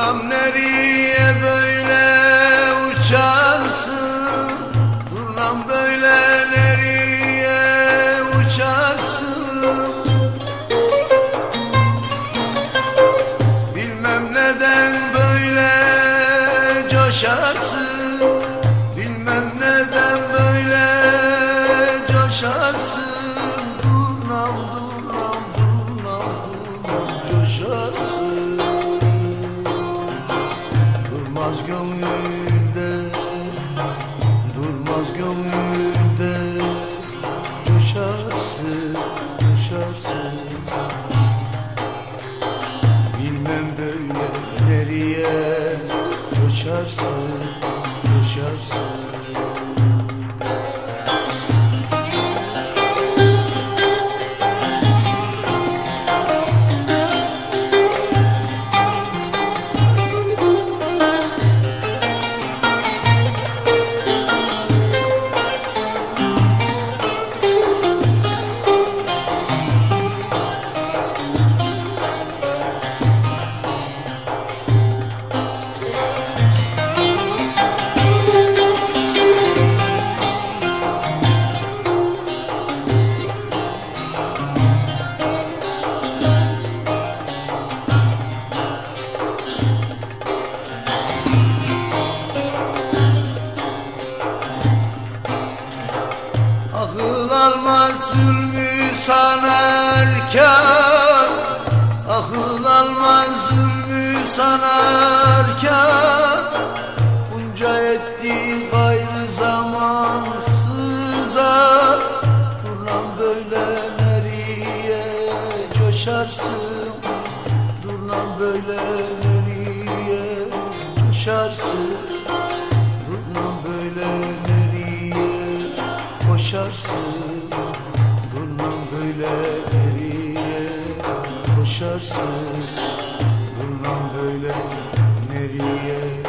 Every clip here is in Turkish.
Anam nereye böyle uçarsın? Anam böyle nereye uçarsın? Bilmem neden böyle coşarsın. Coşarsın Bilmem böyle nereye Coşarsın Coşarsın almaz zulmü sanarken. Akıl almaz zulmü sanarken. Bunca etti gayrı zamansıza. Durlan böyle nereye coşarsın? Durlan böyle nereye coşarsın? Durlan böyle nereye koşarsın nereye koşarsın. Durmam böyle nereye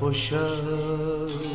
koşarsın